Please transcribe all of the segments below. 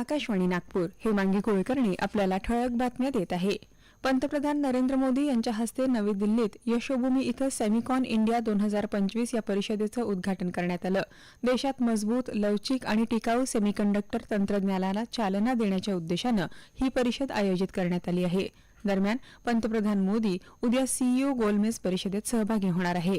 आकाशवाणी नागपूर. हेमांगी कुलकर्णी आपल्याला ठळक बातम्या देत आहे. पंतप्रधान नरेंद्र मोदी यांच्या हस्ते नवी दिल्लीत यशोभूमी इथं सेमिकॉन इंडिया दोन हजार पंचवीस या परिषदेचं उद्घाटन करण्यात आलं. देशात मजबूत लवचिक आणि टिकाऊ सेमीकंडक्टर तंत्रज्ञानाला चालना देण्याच्या उद्देशानं ही परिषद आयोजित करण्यात आली आहे. दरम्यान पंतप्रधान मोदी उद्या सीईओ गोलमेज परिषदेत सहभागी होणार आहे.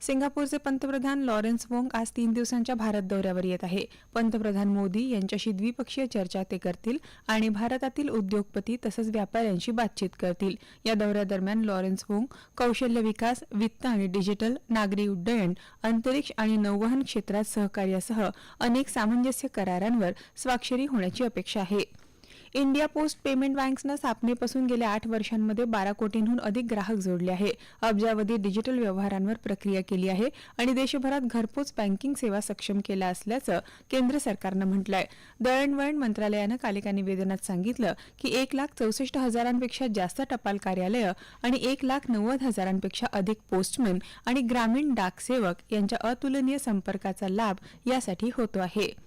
सिंगापूरचे पंतप्रधान लॉरेन्स वोंग आज तीन दिवसांच्या भारत दौऱ्यावर येत आहे. पंतप्रधान मोदी यांच्याशी द्विपक्षीय चर्चा ते करतील आणि भारतातील उद्योगपती तसंच व्यापाऱ्यांशी बातचीत करतील. या दौऱ्यादरम्यान लॉरेन्स वोंग कौशल्य विकास वित्त आणि डिजिटल नागरी उड्डयन अंतरिक्ष आणि नौवहन क्षेत्रात सहकार्यासह अनेक सामंजस्य करारांवर स्वाक्षरी होण्याची अपेक्षा आहे. इंडिया पोस्ट पेमेंट बँक्सनं स्थापनेपासून गेल्या आठ वर्षांमध्ये बारा कोटींहून अधिक ग्राहक जोडले आहे. अब्जावधी डिजिटल व्यवहारांवर प्रक्रिया केली आहे आणि देशभरात घरपोच बँकिंग सेवा सक्षम केल्या असल्याचं केंद्र सरकारनं म्हटलंय. दळणवळण मंत्रालयानं काल एका निवेदनात सांगितलं की एक लाख चौसष्ट हजारांपेक्षा जास्त टपाल कार्यालयं आणि एक लाख नव्वद हजारांपेक्षा अधिक पोस्टमन आणि ग्रामीण डाक सेवक यांच्या अतुलनीय संपर्काचा लाभ यासाठी होतो आहे.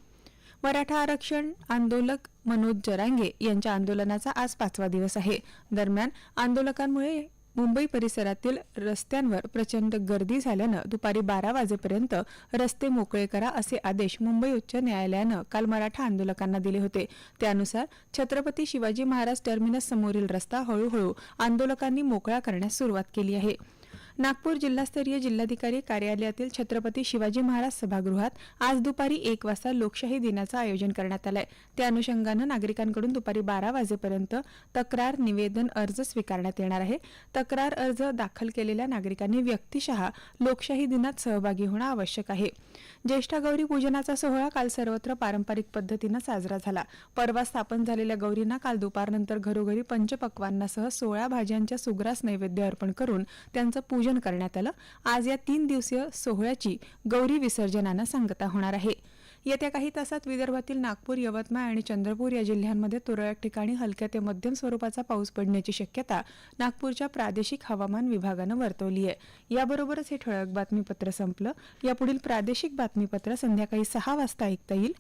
मराठा आरक्षण आंदोलक मनोज जरांगे यांच्या आंदोलनाचा आज पाचवा दिवस आहे. दरम्यान आंदोलकांमुळे मुंबई परिसरातील रस्त्यांवर प्रचंड गर्दी झाल्यानं दुपारी बारा वाजेपर्यंत रस्ते मोकळे करा असे आदेश मुंबई उच्च न्यायालयानं काल मराठा आंदोलकांना दिले होते. त्यानुसार छत्रपती शिवाजी महाराज टर्मिनस समोरील रस्ता हळूहळू आंदोलकांनी मोकळा करण्यास सुरुवात केली आहे. नागपूर जिल्हास्तरीय जिल्हाधिकारी कार्यालयातील छत्रपती शिवाजी महाराज सभागृहात आज दुपारी एक वाजता लोकशाही दिनाचं आयोजन करण्यात आलंय. त्या अनुषंगानं नागरिकांकडून दुपारी बारा वाजेपर्यंत तक्रार निवेदन अर्ज स्वीकारण्यात येणार आहे. तक्रार अर्ज दाखल केलेल्या नागरिकांनी व्यक्तिशः लोकशाही दिनात सहभागी होणं आवश्यक आहे. ज्येष्ठा गौरी पूजनाचा सोहळा काल सर्वत्र पारंपरिक पद्धतीनं साजरा झाला. परवा स्थापन झालेल्या गौरींना काल दुपारनंतर घरोघरी पंचपक्वांनासह सोळा भाज्यांच्या सुग्रास नैवेद्य अर्पण करून त्यांचं पूजन करण्यात आलं. आज या तीन दिवसीय सोहळ्याची गौरी विसर्जनानं सांगता होणार आहे. येत्या काही तासात विदर्भातील नागपूर यवतमाळ आणि चंद्रपूर या जिल्ह्यांमध्ये तुरळक ठिकाणी हलक्या ते मध्यम स्वरूपाचा पाऊस पडण्याची शक्यता नागपूरच्या प्रादेशिक हवामान विभागानं वर्तवली आहे. याबरोबरच हे ठळक बातमीपत्र संपलं. यापुढील प्रादेशिक बातमीपत्र संध्याकाळी सहा वाजता ऐकता येईल.